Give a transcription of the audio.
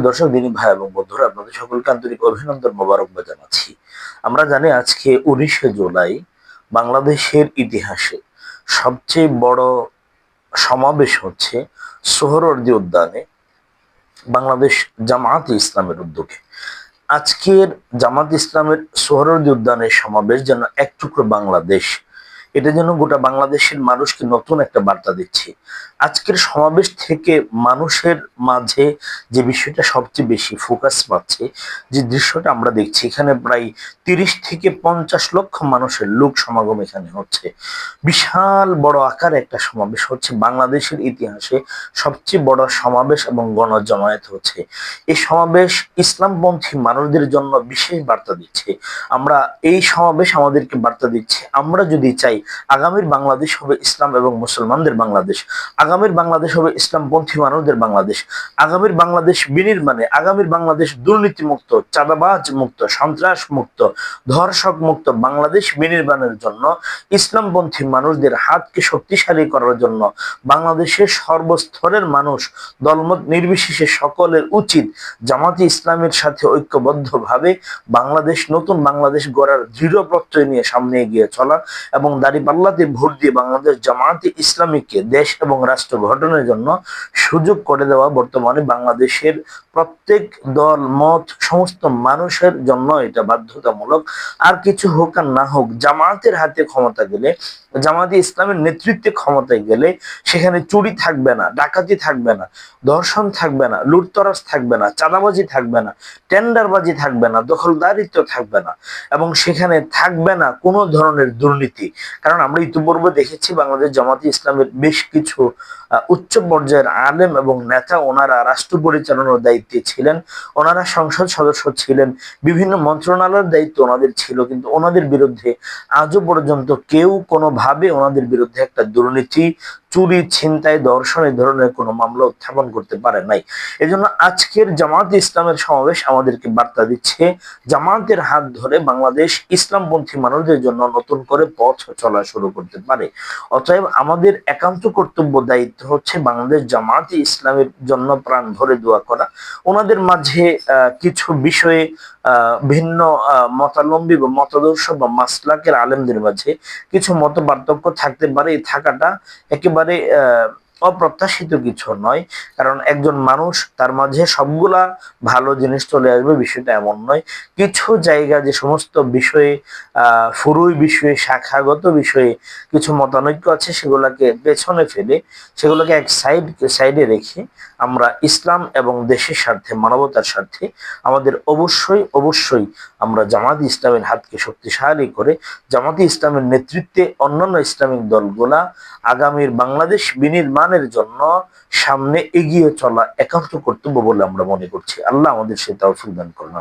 দর্শক, দিনী ভাই এবং আপনাদের অভিনন্দন জানাচ্ছি। আমরা জানি আজকে উনিশে জুলাই বাংলাদেশের ইতিহাসে সবচেয়ে বড় সমাবেশ হচ্ছে সোহরওয়ার্দী উদ্যানে বাংলাদেশ জামাত ইসলামের উদ্যোগে। আজকের জামাত ইসলামের সোহরওয়ার্দী উদ্যানের সমাবেশ যেন এক টুকরো বাংলাদেশ এটা যেন গোটা বাংলাদেশের মানুষকে নতুন একটা বার্তা দিচ্ছে। আজকের সমাবেশ থেকে মানুষের মাঝে যে বিষয়টা সবচেয়ে বেশি ফোকাস পাচ্ছে, যে দৃশ্যটা আমরা দেখছি, এখানে প্রায় তিরিশ থেকে পঞ্চাশ লক্ষ মানুষের লোক সমাগম এখানে হচ্ছে। বিশাল বড় আকার একটা সমাবেশ হচ্ছে। বাংলাদেশের ইতিহাসে সবচেয়ে বড় সমাবেশ এবং গণজমায়েত হচ্ছে। এই সমাবেশ ইসলামপন্থী মানুষদের জন্য বিশেষ বার্তা দিচ্ছে। আমরা এই সমাবেশ আমাদেরকে বার্তা দিচ্ছে। আমরা যদি চাই আগামীর বাংলাদেশ হবে ইসলাম এবং মুসলমানদের বাংলাদেশ। আগামীর বাংলাদেশ হবে ইসলামপন্থী মানুষদের বাংলাদেশ। আগামীর বাংলাদেশ বিনির্মাণে, আগামীর বাংলাদেশ দুর্নীতি মুক্ত চাঁদাবাজ মুক্ত, সন্ত্রাস মুক্ত, ধর্ষক মুক্ত বাংলাদেশ বিনির্মাণের জন্য, ইসলামপন্থী মানুষদের হাতকে শক্তিশালী করার জন্য বাংলাদেশের সর্বস্তরের মানুষ, দলমত নির্বিশেষে সকলের উচিত জামাতি ইসলামের সাথে ঐক্যবদ্ধভাবে বাংলাদেশ, নতুন বাংলাদেশ গড়ার দৃঢ় প্রত্যয় নিয়ে সামনে এগিয়ে চলা এবং দাঁড়িপাল্লাতে ভোট দিয়ে বাংলাদেশ জামায়াতে ইসলামীকে দেশ এবং রাষ্ট্র গঠনের জন্য সুযোগ করে দেওয়া বর্তমানে বাংলাদেশের প্রত্যেক দল, মত, সমস্ত মানুষের জন্য এটা বাধ্যতামূলক। আর কিছু হোক আর না হোক, জামায়াতের হাতে ক্ষমতা গেলে, জামায়াতে ইসলামের নেতৃত্বে ক্ষমতায় গেলে সেখানে চুরি থাকবে না, ডাকাতি থাকবে না, ধর্ষণ থাকবে না, লুটতরাজ থাকবে না, চাঁদাবাজি থাকবে না, টেন্ডারবাজি থাকবে না, দখলদারিত্ব থাকবে না এবং সেখানে থাকবে না কোনো ধরনের দুর্নীতি। কারণ আমরা ইতিপূর্বে দেখেছি বাংলাদেশ জামাতি ইসলামের বেশ কিছু উচ্চ পর্যায়ের আলেম এবং নেতা ওনারা রাষ্ট্র পরিচালনার দায়িত্বে ছিলেন। ওনারা সংসদ সদস্য ছিলেন। বিভিন্ন মন্ত্রণালয়ের দায়িত্ব ওনাদের ছিল, কিন্তু ওনাদের বিরুদ্ধে আজও পর্যন্ত কেউ কোনোভাবে ওনাদের বিরুদ্ধে একটা দুর্নীতি চুরি, ছিনতাই দর্শন এই ধরনের কোনো মামলা উত্থাপন করতে পারে নাই। এজন্য আজকের জামাত ইসলামের সমাবেশ আমাদেরকে বার্তা দিচ্ছে, জামাতের হাত ধরে বাংলাদেশ ইসলামপন্থী মানুষদের জন্য নতুন করে পথ চলা শুরু করতে পারে। অতএব আমাদের একান্ত কর্তব্য, দায়িত্ব হচ্ছে বাংলাদেশ জামাত ইসলামের জন্য প্রাণ ধরে দোয়া করা। ওনাদের মাঝে কিছু বিষয়ে ভিন্ন মতালম্বী বা মতাদর্শ বা মাসলাকের আলেমদের মাঝে কিছু মত পার্থক্য থাকতে পারে। এই থাকাটা একেবারে মানে অপ্রত্যাশিত কিছু নয়। কারণ একজন মানুষ তার মাঝে সবগুলা ভালো জিনিস চলে আসবে, বিষয়টা এমন নয়। কিছু জায়গা যে সমস্ত বিষয়ে ফুরুই বিষয়ে, শাখাগত বিষয়ে কিছু মতানৈক্য আছে, সেগুলোকে পেছনে ফেলে, সেগুলোকে এক সাইড সাইডে রেখে আমরা ইসলাম এবং দেশের স্বার্থে, মানবতার স্বার্থে আমাদের অবশ্যই অবশ্যই আমরা জামাত ইসলামের হাতকে শক্তিশালী করে জামাতি ইসলামের নেতৃত্বে অন্যান্য ইসলামিক দলগুলা আগামীর বাংলাদেশ বিনির্মাণের জন্য সামনে এগিয়ে চলা একান্ত কর্তব্য বলে আমরা মনে করছি। আল্লাহ আমাদের সে তাও দান করলাম